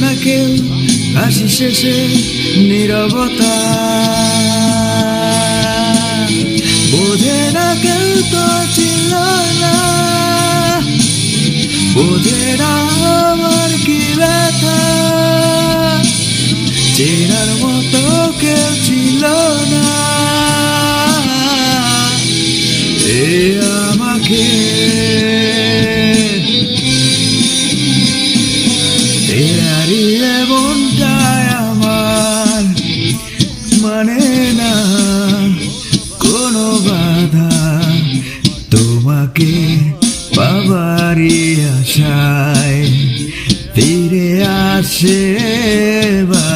না কেউ হাসি শেষে নিরবতা। বোঝে না কেউ তো ছিল না। বোঝে না আমার কি ব্যথা। চেনার মতো কেউ ছিল না। এ আমাকে বাধা তোমাকে পাবারি আশায় ফিরে আসে বা